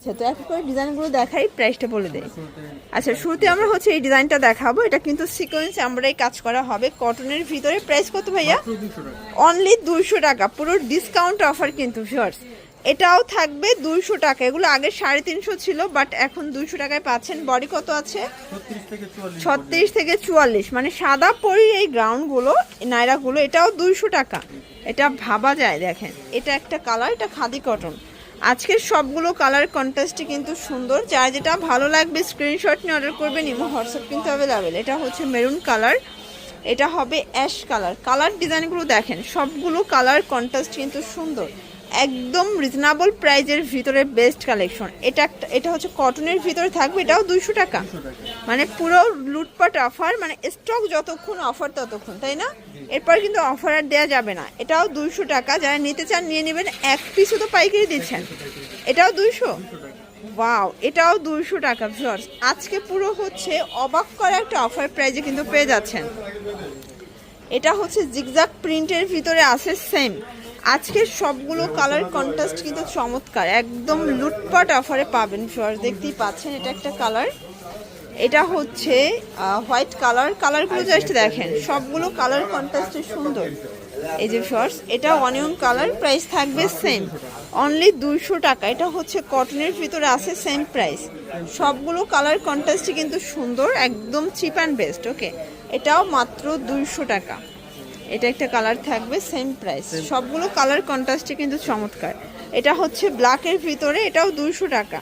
আচ্ছা তো এক করে ডিজাইনগুলো দেখাই প্রাইসটা বলে দেয় আচ্ছা শুরুতে আমরা হচ্ছে এই ডিজাইনটা দেখাবো। এটা কিন্তু সিকোয়েন্স আমরাই কাজ করা হবে কটনের ভিতরে। প্রাইস কত ভাইয়া? অনলি দুইশো টাকা। পুরো ডিসকাউন্ট অফার কিন্তু ভিউয়ার্স এটাও থাকবে দুইশো টাকা। এগুলো আগে সাড়ে তিনশো ছিল বাট এখন দুইশো টাকায় পাচ্ছেন। বডি কত আছে? ছত্রিশ থেকে চুয়াল্লিশ। মানে সাদা পরি এই গ্রাউন্ডগুলো নাইরাগুলো এটাও দুইশো টাকা। এটা ভাবা যায় দেখেন। এটা একটা কালার এটা খাদি কটন আজকের সবগুলো কালার কন্ট্রাস্টই কিন্তু সুন্দর। যার যেটা ভালো লাগবে স্ক্রিনশট নিয়ে অর্ডার করবেন, ইমো, হোয়াটসঅ্যাপ কিন্তু অ্যাভেলেবেল এটা হচ্ছে মেরুন কালার এটা হবে অ্যাশ কালার কালার ডিজাইনগুলো দেখেন, সবগুলো কালার কন্ট্রাস্ট কিন্তু সুন্দর। একদম রিজনেবল প্রাইজের ভিতরে বেস্ট কালেকশন এটা একটা এটা হচ্ছে কটনের ভিতরে থাকবে এটাও দুইশো টাকা। মানে পুরো লুটপাট অফার মানে স্টক যতক্ষণ অফার ততক্ষণ তাই না? এরপর কিন্তু অফার আর দেওয়া যাবে না। এটাও দুইশো টাকা যারা নিতে চান নিয়ে নেবেন এক পিসও তো পাইকারি দিচ্ছেন। এটাও দুইশো? ওয়াও এটাও দুইশো টাকা ভিউয়ার্স আজকে পুরো হচ্ছে অবাক করা একটা অফার প্রাইজে কিন্তু পেয়ে যাচ্ছেন। এটা হচ্ছে জিগজাগ প্রিন্টের ভিতরে আছে সেম আজকের সবগুলো কালার কন্ট্রাস্ট কিন্তু চমৎকার। একদম লুটপাট অফারে পাবেন ভিউয়ার্স দেখতেই পাচ্ছেন এটা একটা কালার এটা হচ্ছে হোয়াইট কালার কালারগুলো জাস্ট দেখেন, সবগুলো কালার কন্ট্রাস্টে সুন্দর। এই যে শর্টস এটা অনিয়ন কালার প্রাইস থাকবে সেম অনলি দুইশো টাকা, এটা হচ্ছে কটনের ভিতরে আছে সেম প্রাইস সবগুলো কালার কন্ট্রাস্টই কিন্তু সুন্দর, একদম চিপ অ্যান্ড বেস্ট ওকে এটাও মাত্র দুইশো টাকা। এটা একটা কালার থাকবে সেম প্রাইস সবগুলো কালার কন্ট্রাস্টে কিন্তু চমৎকার। এটা হচ্ছে ব্ল্যাকের ভিতরে এটাও দুইশো টাকা।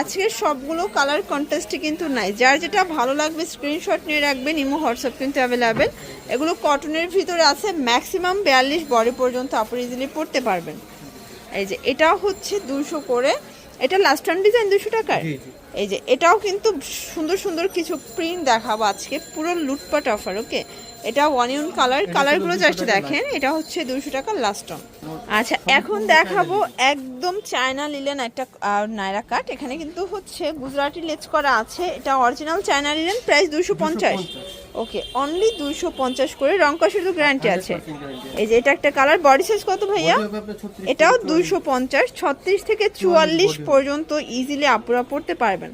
আজকের সবগুলো কালার কন্ট্রাস্টে কিন্তু নাই। যার যেটা ভালো লাগবে স্ক্রিনশট নিয়ে রাখবেন ইমো হোয়াটসঅ্যাপ কিন্তু অ্যাভেলেবেল এগুলো কটনের ভিতরে আছে ম্যাক্সিমাম বিয়াল্লিশ বডি পর্যন্ত আপনি ইজিলি পড়তে পারবেন। এই যে এটাও হচ্ছে দুশো করে। এটা লাস্ট টাইম ডিজাইন দুশো টাকার? এই যে এটাও কিন্তু সুন্দর সুন্দর কিছু প্রিন্ট দেখাবো আজকে। পুরো লুটপাট অফার ওকে এটা অনিয়ন কালার কালারগুলো জাস্ট দেখেন এটা হচ্ছে দুশো টাকার লাস্ট অন আচ্ছা এখন দেখাবো একদম চায়না লিলেন একটা আহ, নায়রা কাট এখানে কিন্তু হচ্ছে গুজরাটি লেচ করা আছে। এটা অরিজিনাল চায়না লিলেন প্রাইস দুশো পঞ্চাশ। ওকে অনলি দুইশো পঞ্চাশ করে রং কষের তো গ্যারান্টি আছে। এই যে এটা একটা কালার বডি সাইজ কত ভাইয়া? এটাও দুইশো পঞ্চাশ ছত্রিশ থেকে চুয়াল্লিশ পর্যন্ত ইজিলি আপুরা পড়তে পারবেন।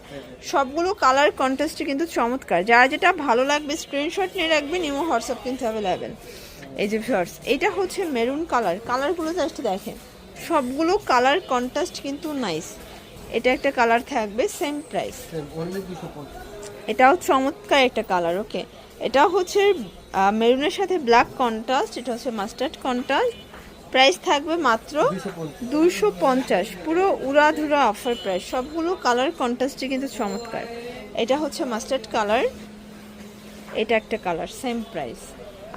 সবগুলো কালার কন্ট্রাস্টে কিন্তু চমৎকার। যারা যেটা ভালো লাগবে স্ক্রিনশট নিয়ে রাখবেন ইমো হোয়াটসঅ্যাপ কিন্তু অ্যাভেলেবেল এই যে ভিউয়ার্স এটা হচ্ছে মেরুন কালার কালারগুলো জাস্ট দেখেন। সবগুলো কালার কন্ট্রাস্ট কিন্তু নাইস এটা একটা কালার থাকবে সেম প্রাইস এটাও চমৎকার একটা কালার ওকে এটা হচ্ছে মেরুনের সাথে ব্ল্যাক কন্ট্রাস্ট এটা হচ্ছে মাস্টার্ড কন্ট্রাস্ট প্রাইস থাকবে মাত্র দুশো পঞ্চাশ। পুরো উড়াধুরা অফার প্রাইস সবগুলো কালার কন্ট্রাস্টে কিন্তু চমৎকার। এটা হচ্ছে মাস্টার্ড কালার এটা একটা কালার সেম প্রাইস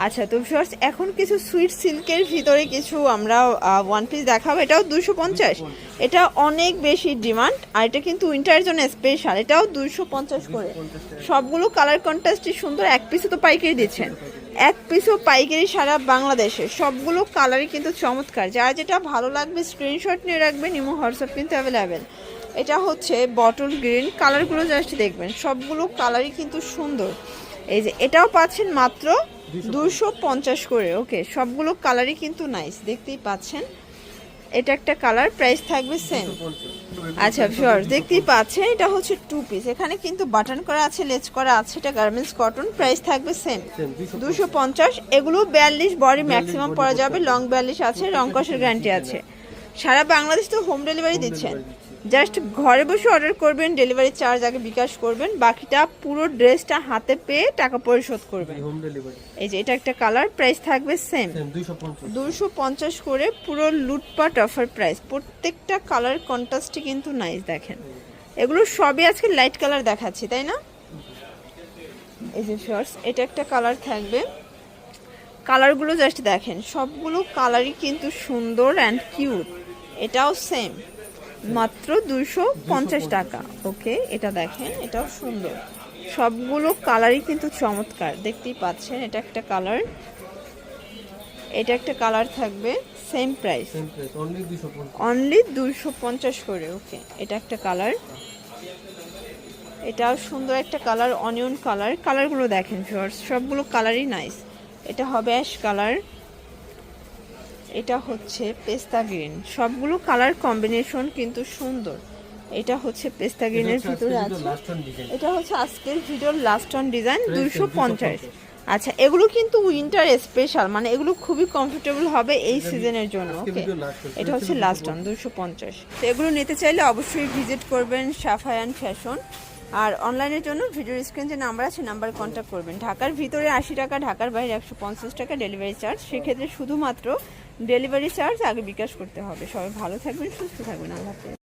আচ্ছা তো ভিউয়ার্স এখন কিছু সুইট সিল্কের ভিতরে কিছু আমরা ওয়ান পিস দেখাবো। এটাও দুশো পঞ্চাশ। এটা অনেক বেশি ডিমান্ড আর এটা কিন্তু উইন্টারের জন্য স্পেশাল এটাও দুশো পঞ্চাশ করে। সবগুলো কালার কন্ট্রাস্টই সুন্দর। এক পিসও তো পাইকারি দিচ্ছেন। এক পিসও পাইকারি সারা বাংলাদেশে। সবগুলো কালারই কিন্তু চমৎকার। যার যেটা ভালো লাগবে স্ক্রিনশট নিয়ে রাখবেন ইমো হোয়াটসঅ্যাপ কিন্তু অ্যাভেলেবেল এটা হচ্ছে বটল গ্রিন কালারগুলো জাস্ট দেখবেন। সবগুলো কালারই কিন্তু সুন্দর। এই যে এটাও পাচ্ছেন মাত্র দুশো পঞ্চাশ। করে। ওকে সবগুলো কালারই কিন্তু নাইস দেখতেই পাচ্ছেন। এটা একটা কালার প্রাইস থাকবে সেম আচ্ছা ভিউয়ার্স দেখতেই পাচ্ছেন এটা হচ্ছে টু পিস এখানে কিন্তু বাটন করা আছে লেজ করা আছে এটা গার্মেন্টস কটন প্রাইস থাকবে সেম দুশো পঞ্চাশ। এগুলো বিয়াল্লিশ বডি ম্যাক্সিমাম পরা যাবে লং বিয়াল্লিশ আছে রং কষের গ্যারান্টি আছে। সারা বাংলাদেশ তো হোম ডেলিভারি দিচ্ছেন। জাস্ট ঘরে বসে অর্ডার করবেন ডেলিভারি চার্জ আগে বিকাশ করবেন বাকিটা পুরো ড্রেসটা হাতে পেয়ে টাকা পরিশোধ করবেন। হোম ডেলিভারি এই যে এটা একটা কালার প্রাইস থাকবে সেম দুশো পঞ্চাশ। করে পুরো লুটপাট অফার প্রাইস প্রত্যেকটা কালার কন্ট্রাস্টই কিন্তু নাইস দেখেন। এগুলো সবই আজকে লাইট কালার দেখাচ্ছি তাই না? এই যে শর্টস এটা একটা কালার থাকবে। কালারগুলো জাস্ট দেখেন সবগুলো কালারই কিন্তু সুন্দর অ্যান্ড কিউট এটাও সেম মাত্র দুশো পঞ্চাশ টাকা। ওকে এটা দেখেন এটাও সুন্দর। সবগুলো কালারই কিন্তু চমৎকার দেখতেই পাচ্ছেন এটা একটা কালার এটা একটা কালার থাকবে সেম প্রাইস অনলি দুইশো পঞ্চাশ। দুইশো করে ওকে এটা একটা কালার এটাও সুন্দর একটা কালার অনিয়ন কালার কালারগুলো দেখেন ভিউয়ার্স সবগুলো কালারই নাইস এটা হবে অ্যাশ কালার এটা হচ্ছে পেস্তা গ্রিন। সবগুলো কালার কম্বিনেশন কিন্তু সুন্দর। এটা হচ্ছে পেস্তা গ্রিনের ভিতরে আছে। এটা হচ্ছে আজকের ভিডিওর লাস্ট অন ডিজাইন দুইশো পঞ্চাশ। আচ্ছা এগুলো কিন্তু উইন্টার স্পেশাল মানে এগুলো খুবই কমফোর্টেবল হবে এই সিজনের জন্য ওকে এটা হচ্ছে লাস্ট অন দুশো পঞ্চাশ। তো এগুলো নিতে চাইলে অবশ্যই ভিজিট করবেন সাফায়ান ফ্যাশন আর অনলাইনের জন্য ভিডিও স্ক্রিন যে নাম্বার আছে নাম্বারে কন্ট্যাক্ট করবেন। ঢাকার ভিতরে আশি টাকা ঢাকার বাইরে একশো পঞ্চাশ টাকা ডেলিভারি চার্জ সেক্ষেত্রে শুধুমাত্র ডেলিভারি চার্জ আগে বিকাশ করতে হবে। সবাই ভালো থাকবেন সুস্থ থাকবেন আল্লাহ